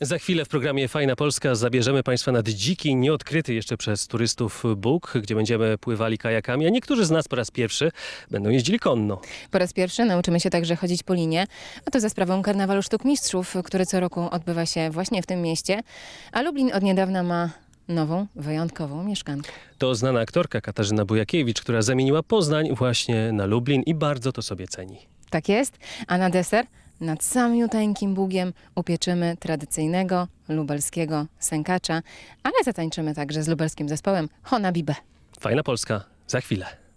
Za chwilę w programie Fajna Polska zabierzemy Państwa nad dziki, nieodkryty jeszcze przez turystów Bóg, gdzie będziemy pływali kajakami, a niektórzy z nas po raz pierwszy będą jeździli konno. Po raz pierwszy nauczymy się także chodzić po linie, a to za sprawą Karnawalu Sztuk Mistrzów, który co roku odbywa się właśnie w tym mieście. A Lublin od niedawna ma nową, wyjątkową mieszkankę. To znana aktorka Katarzyna Bujakiewicz, która zamieniła Poznań właśnie na Lublin i bardzo to sobie ceni. Tak jest, a na deser nad samiuteńkim Bugiem upieczymy tradycyjnego lubelskiego sękacza, ale zatańczymy także z lubelskim zespołem Hona Bibe. Fajna Polska za chwilę.